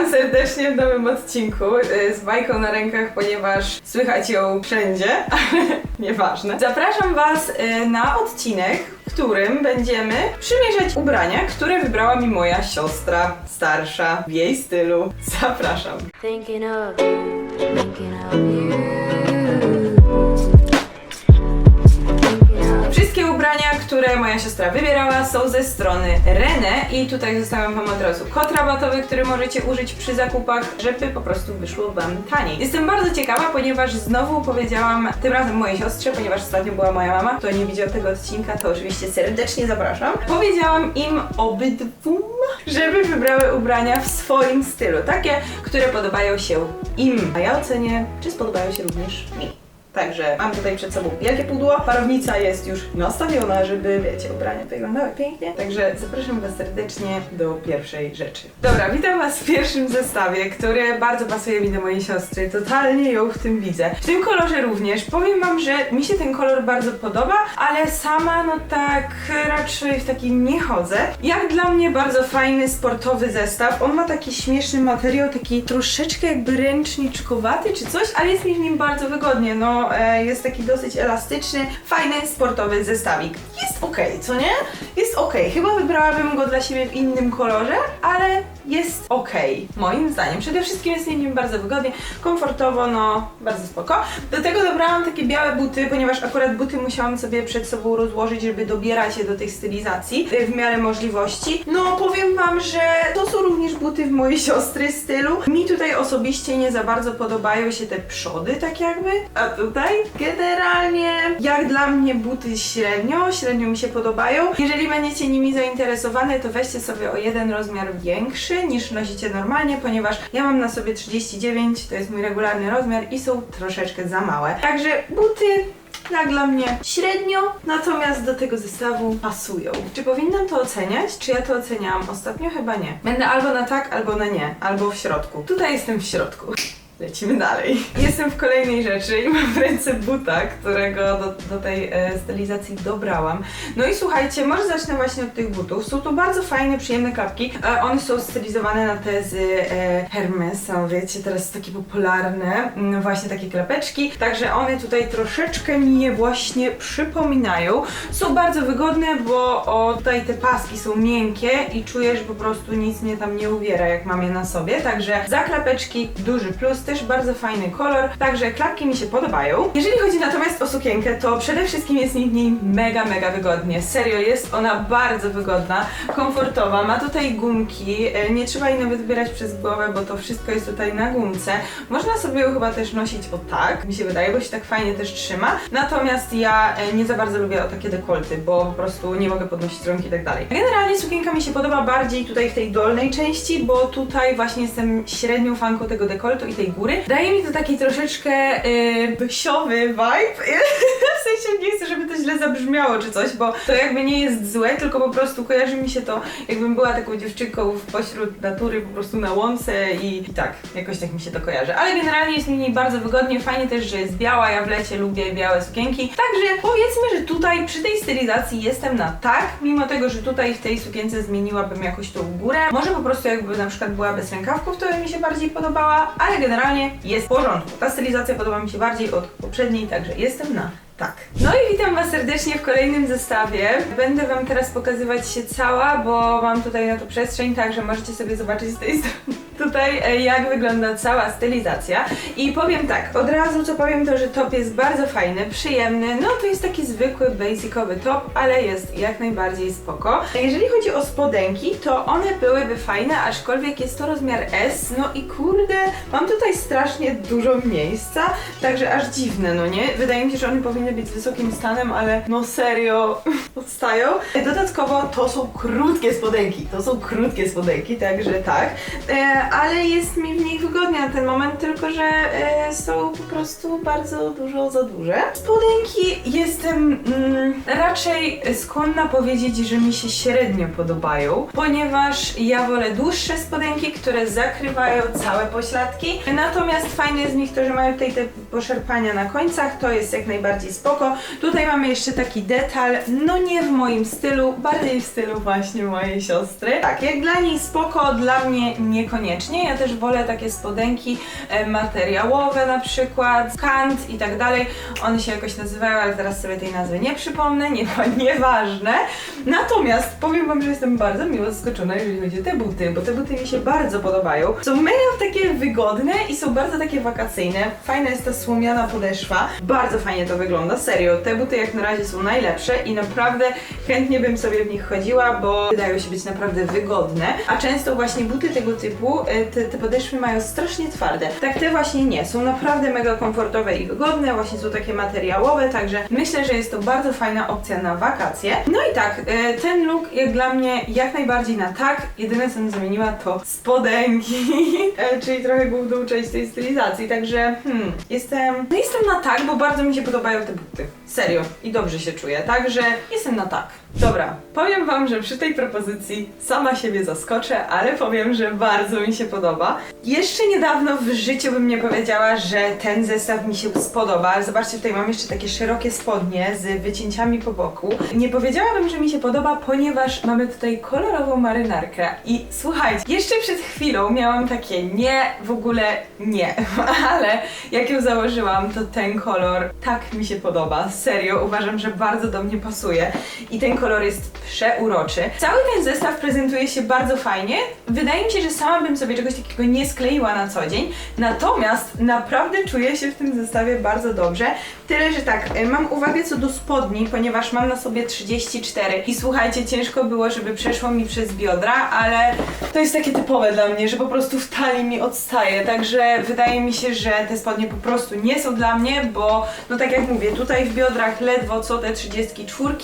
Witam serdecznie w nowym odcinku y, z bajką na rękach, ponieważ słychać ją wszędzie, ale nieważne. Zapraszam Was y, na odcinek, w którym będziemy przymierzać ubrania, które wybrała mi moja siostra starsza w jej stylu. Zapraszam. Thinking of you. Wszystkie ubrania, które moja siostra wybierała są ze strony Rene i tutaj zostawiam Wam od razu kod rabatowy, który możecie użyć przy zakupach, żeby po prostu wyszło Wam taniej. Jestem bardzo ciekawa, ponieważ znowu powiedziałam tym razem mojej siostrze, ponieważ ostatnio była moja mama, kto nie widział tego odcinka, to oczywiście serdecznie zapraszam. Powiedziałam im obydwu, żeby wybrały ubrania w swoim stylu, takie, które podobają się im, a ja ocenię, czy spodobają się również mi. Także mam tutaj przed sobą wielkie pudło. Parownica jest już nastawiona, żeby, wiecie, ubrania wyglądały pięknie. Także zapraszam Was serdecznie do pierwszej rzeczy. Dobra, witam Was w pierwszym zestawie, który bardzo pasuje mi do mojej siostry. Totalnie ją w tym widzę. W tym kolorze również. Powiem Wam, że mi się ten kolor bardzo podoba, ale sama no tak raczej w takim nie chodzę. Jak dla mnie bardzo fajny sportowy zestaw. On ma taki śmieszny materiał, taki troszeczkę jakby ręczniczkowaty czy coś, ale jest mi w nim bardzo wygodnie. No, e, jest taki dosyć elastyczny, fajny, sportowy zestawik. Jest okej, co nie? Jest okej. Chyba wybrałabym go dla siebie w innym kolorze, ale jest okej, moim zdaniem. Przede wszystkim jest nim bardzo wygodnie, komfortowo, no, bardzo spoko. Do tego dobrałam takie białe buty, ponieważ akurat buty musiałam sobie przed sobą rozłożyć, żeby dobierać je do tych stylizacji y, w miarę możliwości. No, powiem Wam, że to są również buty w mojej siostry stylu. Mi tutaj osobiście nie za bardzo podobają się te przody, tak jakby, a tutaj generalnie jak dla mnie buty średnio, średnio mi się podobają. Jeżeli będziecie nimi zainteresowane, to weźcie sobie o jeden rozmiar większy niż nosicie normalnie, ponieważ ja mam na sobie 39, to jest mój regularny rozmiar i są troszeczkę za małe. Także buty jak dla mnie średnio, natomiast do tego zestawu pasują. Czy powinnam to oceniać? Czy ja to oceniałam ostatnio? Chyba nie. Będę albo na tak, albo na nie, albo w środku. Tutaj jestem w środku. Lecimy dalej. Jestem w kolejnej rzeczy i mam w ręce buta, którego do, do tej e, stylizacji dobrałam. No i słuchajcie, może zacznę właśnie od tych butów. Są to bardzo fajne, przyjemne klapki. E, one są stylizowane na tezy e, Hermesa, wiecie, teraz takie popularne, mm, właśnie takie klapeczki. Także one tutaj troszeczkę mi je właśnie przypominają. Są bardzo wygodne, bo o, tutaj te paski są miękkie i czuję, że po prostu nic mnie tam nie uwiera, jak mam je na sobie. Także za klapeczki duży plus, też bardzo fajny kolor. Także klapki mi się podobają. Jeżeli chodzi natomiast o sukienkę, to przede wszystkim jest mi w niej mega, mega wygodnie. Serio, jest ona bardzo wygodna, komfortowa. Ma tutaj gumki, e, nie trzeba jej nawet wybierać przez głowę, bo to wszystko jest tutaj na gumce. Można sobie ją chyba też nosić o tak, mi się wydaje, bo się tak fajnie też trzyma. Natomiast ja e, nie za bardzo lubię o takie dekolty, bo po prostu nie mogę podnosić rąk i tak dalej. Generalnie sukienka mi się podoba bardziej tutaj w tej dolnej części, bo tutaj właśnie jestem średnią fanką tego dekoltu i tej góry. Daje mi to taki troszeczkę yy, vibe. w sensie nie chcę, żeby to źle zabrzmiało czy coś, bo to jakby nie jest złe, tylko po prostu kojarzy mi się to, jakbym była taką dziewczynką w pośród natury, po prostu na łące i, i tak, jakoś tak mi się to kojarzy. Ale generalnie jest mi niej bardzo wygodnie, fajnie też, że jest biała, ja w lecie lubię białe sukienki. Także powiedzmy, że tutaj przy tej stylizacji jestem na tak, mimo tego, że tutaj w tej sukience zmieniłabym jakoś tą górę. Może po prostu jakby na przykład była bez rękawków, to by mi się bardziej podobała, ale generalnie jest w porządku. Ta stylizacja podoba mi się bardziej od poprzedniej, także jestem na tak. No i witam Was serdecznie w kolejnym zestawie. Będę Wam teraz pokazywać się cała, bo mam tutaj na to przestrzeń, także możecie sobie zobaczyć z tej strony tutaj e, jak wygląda cała stylizacja. I powiem tak, od razu co powiem to, że top jest bardzo fajny, przyjemny, no to jest taki zwykły, basicowy top, ale jest jak najbardziej spoko. Jeżeli chodzi o spodenki, to one byłyby fajne, aczkolwiek jest to rozmiar S, no i kurde, mam tutaj strasznie dużo miejsca, także aż dziwne, no nie? Wydaje mi się, że one powinny być z wysokim stanem, ale no serio, odstają. Dodatkowo to są krótkie spodenki, to są krótkie spodenki, także tak. Ale jest mi w nich wygodnie na ten moment, tylko że e, są po prostu bardzo dużo za duże. Spodenki jestem mm, raczej skłonna powiedzieć, że mi się średnio podobają, ponieważ ja wolę dłuższe spodenki, które zakrywają całe pośladki. Natomiast fajne jest w nich to, że mają tutaj te poszarpania na końcach, to jest jak najbardziej spoko. Tutaj mamy jeszcze taki detal, no nie w moim stylu, bardziej w stylu właśnie mojej siostry. Tak, jak dla niej spoko, dla mnie niekoniecznie. Niekoniecznie. Ja też wolę takie spodenki e, materiałowe na przykład, kant i tak dalej. One się jakoś nazywają, ale teraz sobie tej nazwy nie przypomnę, nie, nieważne. Natomiast powiem wam, że jestem bardzo miło zaskoczona, jeżeli chodzi o te buty, bo te buty mi się bardzo podobają. Są mega takie wygodne i są bardzo takie wakacyjne. Fajna jest ta słomiana podeszwa. Bardzo fajnie to wygląda, serio. Te buty jak na razie są najlepsze i naprawdę chętnie bym sobie w nich chodziła, bo wydają się być naprawdę wygodne. A często właśnie buty tego typu, te, te podeszwy mają strasznie twarde. Tak te właśnie nie. Są naprawdę mega komfortowe i wygodne, właśnie są takie materiałowe, także myślę, że jest to bardzo fajna opcja na wakacje. No i tak, e, ten look jak dla mnie jak najbardziej na tak. Jedyne co bym zamieniła to spodenki, e, czyli trochę główną część tej stylizacji, także hmm, jestem, no jestem na tak, bo bardzo mi się podobają te buty. Serio. I dobrze się czuję, także jestem na tak. Dobra, powiem wam, że przy tej propozycji sama siebie zaskoczę, ale powiem, że bardzo mi się podoba. Jeszcze niedawno w życiu bym nie powiedziała, że ten zestaw mi się spodoba. Zobaczcie, tutaj mam jeszcze takie szerokie spodnie z wycięciami po boku. Nie powiedziałabym, że mi się podoba, ponieważ mamy tutaj kolorową marynarkę. I słuchajcie, jeszcze przed chwilą miałam takie nie, w ogóle nie, ale jak ją założyłam, to ten kolor tak mi się podoba. Serio, uważam, że bardzo do mnie pasuje. I ten kolor jest przeuroczy. Cały ten zestaw prezentuje się bardzo fajnie. Wydaje mi się, że sama bym sobie czegoś takiego nie skleiła na co dzień. Natomiast naprawdę czuję się w tym zestawie bardzo dobrze. Tyle, że tak, y, mam uwagę co do spodni, ponieważ mam na sobie 34 i słuchajcie, ciężko było, żeby przeszło mi przez biodra, ale to jest takie typowe dla mnie, że po prostu w talii mi odstaje, także wydaje mi się, że te spodnie po prostu nie są dla mnie, bo no tak jak mówię, tutaj w biodrach ledwo co te 34,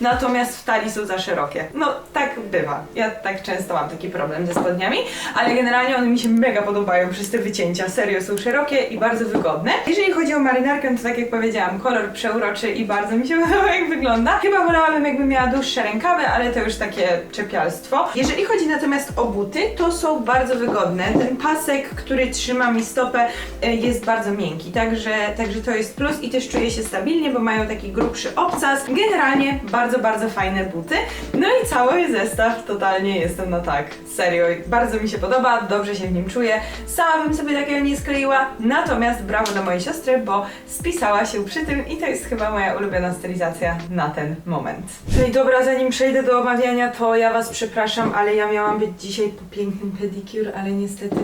natomiast w talii są za szerokie. No tak bywa. Ja tak często mam taki problem ze spodniami, ale generalnie one mi się mega podobają przez te wycięcia. Serio są szerokie i bardzo wygodne. Jeżeli chodzi o marynarkę, to tak jak powiedziałam, kolor przeuroczy i bardzo mi się podoba jak wygląda. Chyba wolałabym jakbym miała dłuższe rękawy, ale to już takie czepialstwo. Jeżeli chodzi natomiast o buty, to są bardzo wygodne. Ten pasek, który trzyma mi stopę e, jest bardzo miękki, także, także to jest plus i też czuję się stabilnie, bo mają taki grubszy obcas. Generalnie bardzo, bardzo fajne buty. No i cały zestaw totalnie jestem na tak. Serio, bardzo mi się podoba, dobrze się w nim czuję. Sama bym sobie takiego nie skleiła, natomiast brawo dla mojej siostry, bo spisała się przy tym i to jest chyba moja ulubiona stylizacja na ten moment. No i dobra, zanim przejdę do omawiania, to ja Was przepraszam, ale ja miałam być dzisiaj po pięknym pedicure, ale niestety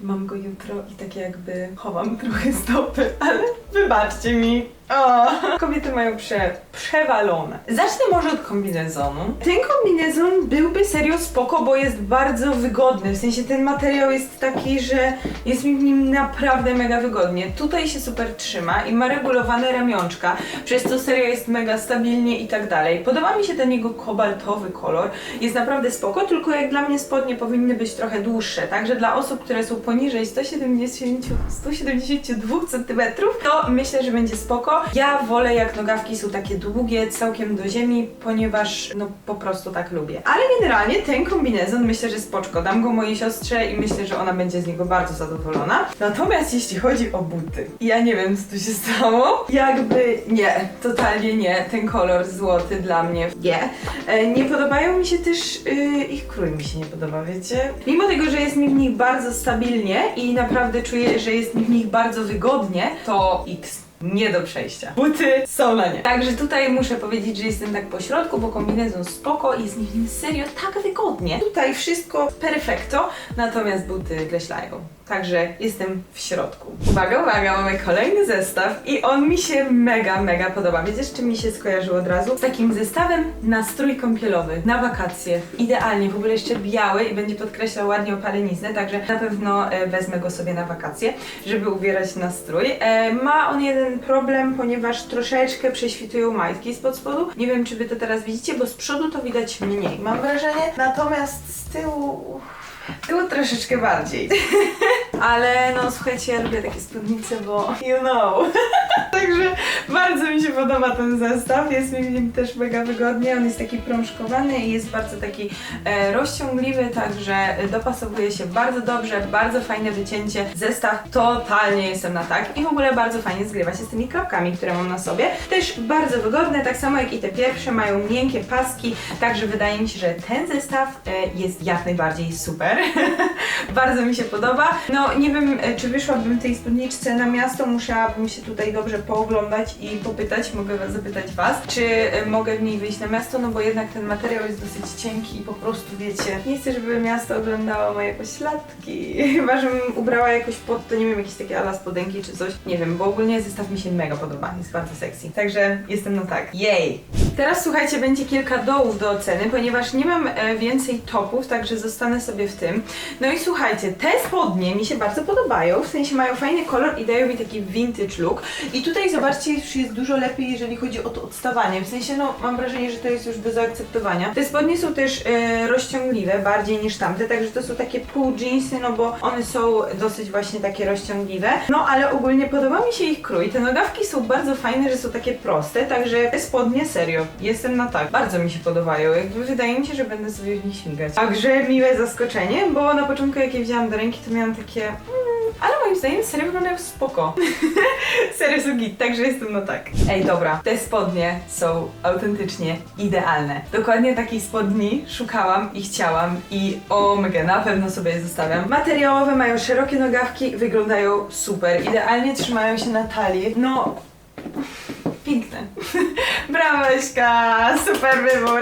mam go jutro i tak jakby chowam trochę stopy, ale wybaczcie mi. O, kobiety mają prze, przewalone. Zacznę może od kombinezonu. Ten kombinezon byłby serio spoko, bo jest bardzo wygodny. W sensie ten materiał jest taki, że jest mi w nim naprawdę mega wygodnie. Tutaj się super trzyma i ma regulowane ramionczka, przez co serio jest mega stabilnie i tak dalej. Podoba mi się ten jego kobaltowy kolor. Jest naprawdę spoko, tylko jak dla mnie spodnie powinny być trochę dłuższe. Także dla osób, które są poniżej 170, 172 cm, to myślę, że będzie spoko. Ja wolę jak nogawki są takie długie, całkiem do ziemi, ponieważ no po prostu tak lubię. Ale generalnie ten kombinezon myślę, że spoczko. Dam go mojej siostrze i myślę, że ona będzie z niego bardzo zadowolona. Natomiast jeśli chodzi o buty, ja nie wiem co tu się stało. Jakby nie, totalnie nie. Ten kolor złoty dla mnie nie. E, Nie podobają mi się też, y, ich krój mi się nie podoba, wiecie? Mimo tego, że jest mi w nich bardzo stabilnie i naprawdę czuję, że jest mi w nich bardzo wygodnie, to X. Nie do przejścia. Buty są na nie. Także tutaj muszę powiedzieć, że jestem tak po środku, bo kombinezon spoko i w nim serio tak wygodnie. Tutaj wszystko perfekto, natomiast buty kreślają. Także jestem w środku. Uwaga, uwaga, mamy kolejny zestaw i on mi się mega, mega podoba. Wiecie, z czym mi się skojarzył od razu? Z takim zestawem na strój kąpielowy, na wakacje. Idealnie, w ogóle jeszcze biały i będzie podkreślał ładnie opaleniznę, także na pewno e, wezmę go sobie na wakacje, żeby ubierać na strój. E, ma on jeden problem, ponieważ troszeczkę prześwitują majtki spod spodu. Nie wiem, czy wy to teraz widzicie, bo z przodu to widać mniej, mam wrażenie. Natomiast z tyłu... tyłu troszeczkę bardziej. Ale no słuchajcie, ja lubię takie spódnice, bo you know. Także bardzo mi się podoba ten zestaw, jest mi w nim też mega wygodnie, on jest taki prążkowany i jest bardzo taki e, rozciągliwy, także dopasowuje się bardzo dobrze, bardzo fajne wycięcie, zestaw totalnie jestem na tak i w ogóle bardzo fajnie zgrywa się z tymi klapkami, które mam na sobie. Też bardzo wygodne, tak samo jak i te pierwsze, mają miękkie paski, także wydaje mi się, że ten zestaw e, jest jak najbardziej super. bardzo mi się podoba. No nie wiem, e, czy wyszłabym tej spódniczce na miasto, musiałabym się tutaj dobrze pooglądać i popytać, mogę zapytać was, czy e, mogę w niej wyjść na miasto, no bo jednak ten materiał jest dosyć cienki i po prostu wiecie, nie chcę, żeby miasto oglądało moje pośladki. Chyba, żebym ubrała jakoś pod to, nie wiem, jakieś takie ala spodenki czy coś, nie wiem, bo ogólnie zestaw mi się mega podoba, jest bardzo sexy. Także jestem no tak, jej! Teraz słuchajcie, będzie kilka dołów do oceny, ponieważ nie mam e, więcej topów, także zostanę sobie w tym. No i słuchajcie, te spodnie mi się bardzo podobają, w sensie mają fajny kolor i dają mi taki vintage look. I tutaj zobaczcie, już jest dużo lepiej, jeżeli chodzi o to odstawanie. W sensie, no mam wrażenie, że to jest już do zaakceptowania. Te spodnie są też e, rozciągliwe bardziej niż tamte, także to są takie pół jeansy, no bo one są dosyć właśnie takie rozciągliwe. No ale ogólnie podoba mi się ich krój. Te nogawki są bardzo fajne, że są takie proste, także te spodnie serio, jestem na tak. Bardzo mi się podobają, jakby wydaje mi się, że będę sobie w nich śmigać. Także miłe zaskoczenie, bo na początku jak je wzięłam do ręki, to miałam takie... Mm, ale moim zdaniem serio wyglądają spoko. serio są git, także jestem no tak. Ej, dobra, te spodnie są autentycznie idealne. Dokładnie takiej spodni szukałam i chciałam i omega, na pewno sobie je zostawiam. Materiałowe, mają szerokie nogawki, wyglądają super, idealnie trzymają się na talii. No, piękne. Brawo, Eśka, super wybór.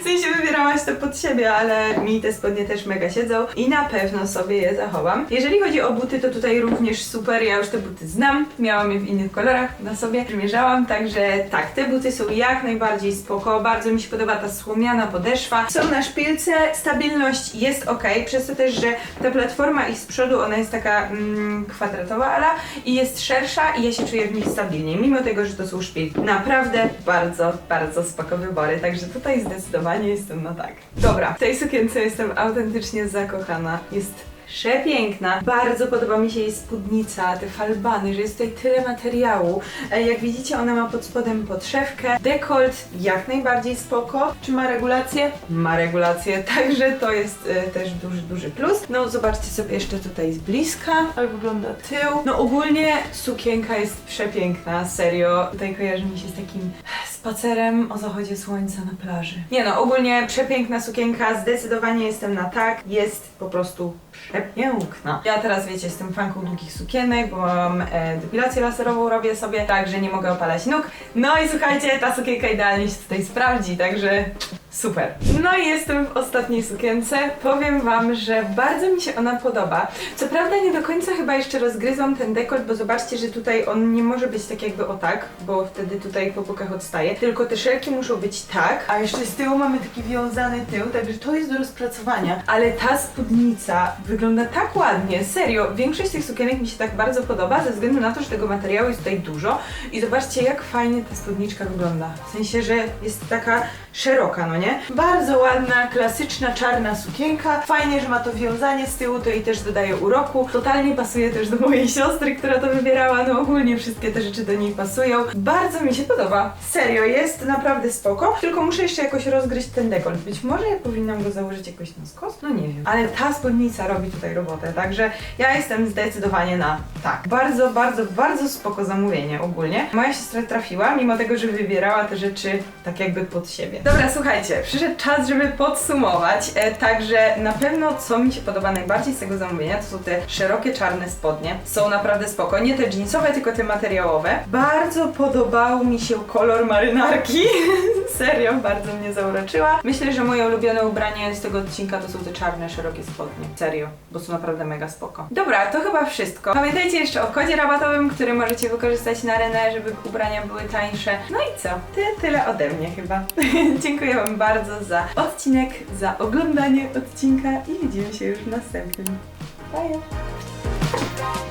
W sensie wybierałaś to pod siebie, ale mi te spodnie też mega siedzą i na pewno sobie je zachowam. Jeżeli chodzi o buty, to tutaj również super, ja już te buty znam, miałam je w innych kolorach na sobie, przymierzałam, także tak, te buty są jak najbardziej spoko, bardzo mi się podoba ta słomiana podeszwa. Są na szpilce, stabilność jest ok, przez to też, że ta platforma ich z przodu, ona jest taka mm, kwadratowa, ala i jest szersza i ja się czuję w nich stabilniej, mimo tego, że to są szpilki. Naprawdę bardzo, bardzo spoko wybory, także tutaj zdecydowanie jestem na tak. Dobra, w tej sukience jestem autentycznie zakochana. Jest przepiękna. Bardzo podoba mi się jej spódnica, te falbany, że jest tutaj tyle materiału. E, Jak widzicie, ona ma pod spodem podszewkę. Dekolt jak najbardziej spoko. Czy ma regulację? Ma regulację, także to jest e, też duży, duży plus. No zobaczcie sobie jeszcze tutaj z bliska, jak wygląda tył. No ogólnie sukienka jest przepiękna, serio. Tutaj kojarzy mi się z takim spacerem o zachodzie słońca na plaży. Nie no, ogólnie przepiękna sukienka, zdecydowanie jestem na tak, jest po prostu przepiękna. Ja teraz wiecie, jestem fanką długich sukienek, bo mam e, depilację laserową, robię sobie, także nie mogę opalać nóg. No i słuchajcie, ta sukienka idealnie się tutaj sprawdzi, także super. No i jestem w ostatniej sukience. Powiem wam, że bardzo mi się ona podoba. Co prawda nie do końca chyba jeszcze rozgryzłam ten dekolt, bo zobaczcie, że tutaj on nie może być tak jakby o tak, bo wtedy tutaj po bokach odstaje, tylko te szelki muszą być tak, a jeszcze z tyłu mamy taki wiązany tył, także to jest do rozpracowania. Ale ta spódnica wygląda tak ładnie, serio. Większość tych sukienek mi się tak bardzo podoba, ze względu na to, że tego materiału jest tutaj dużo i zobaczcie jak fajnie ta spódniczka wygląda. W sensie, że jest taka szeroka, no nie? Bardzo ładna, klasyczna, czarna sukienka. Fajnie, że ma to wiązanie z tyłu, to jej też dodaje uroku. Totalnie pasuje też do mojej siostry, która to wybierała. No ogólnie wszystkie te rzeczy do niej pasują. Bardzo mi się podoba. Serio, jest naprawdę spoko. Tylko muszę jeszcze jakoś rozgryźć ten dekolt. Być może ja powinnam go założyć jakoś na skos? No nie wiem. Ale ta spódnica robi tutaj robotę, także ja jestem zdecydowanie na tak. Bardzo, bardzo, bardzo spoko zamówienie ogólnie. Moja siostra trafiła, mimo tego, że wybierała te rzeczy tak jakby pod siebie. Dobra, słuchajcie, przyszedł czas, żeby podsumować. E, także na pewno, co mi się podoba najbardziej z tego zamówienia, to są te szerokie czarne spodnie. Są naprawdę spoko. Nie te jeansowe, tylko te materiałowe. Bardzo podobał mi się kolor marynarki. Serio, bardzo mnie zauroczyła. Myślę, że moje ulubione ubranie z tego odcinka to są te czarne, szerokie spodnie. Serio, bo są naprawdę mega spoko. Dobra, to chyba wszystko. Pamiętajcie jeszcze o kodzie rabatowym, który możecie wykorzystać na René, żeby ubrania były tańsze. No i co? Tyle, tyle ode mnie chyba. Dziękuję Wam bardzo za odcinek, za oglądanie odcinka i widzimy się już w następnym. Bye!